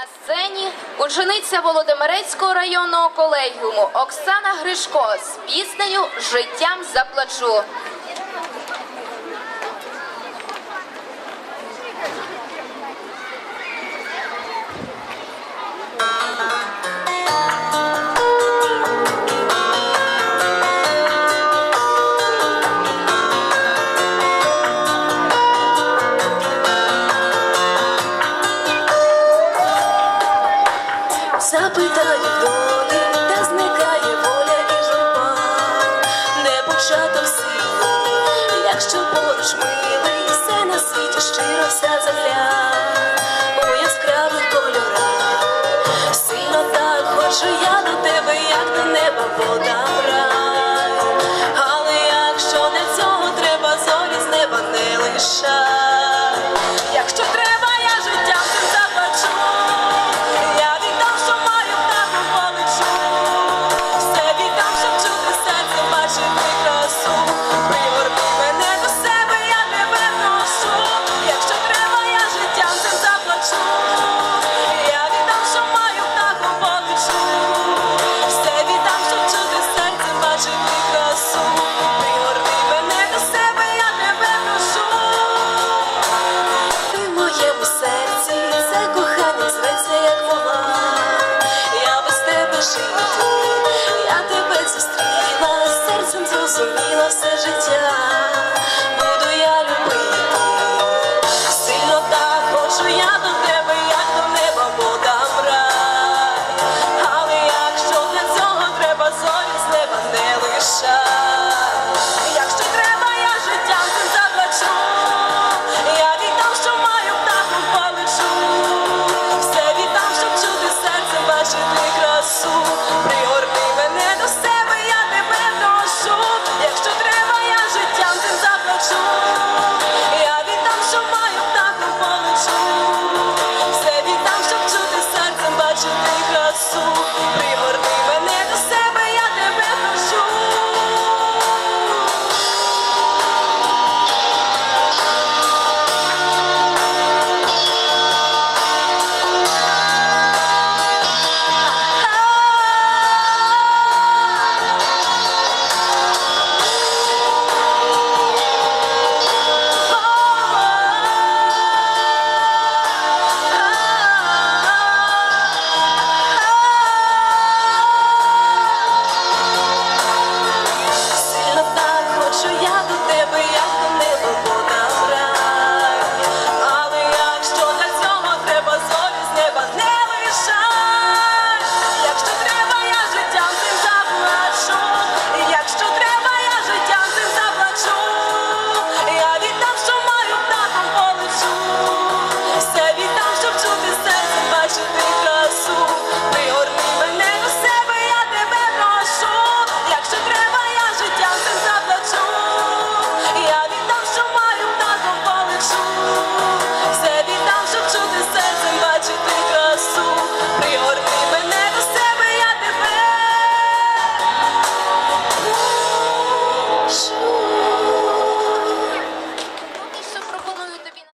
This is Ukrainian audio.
На сцені учениця Володимирецького районного колегіуму Оксана Гришко з піснею Життям заплачу. запитає долі, де зникає воля і журба, не початок сили, якщо поруч милий, все на світі щиро вся земля. суміло все життя.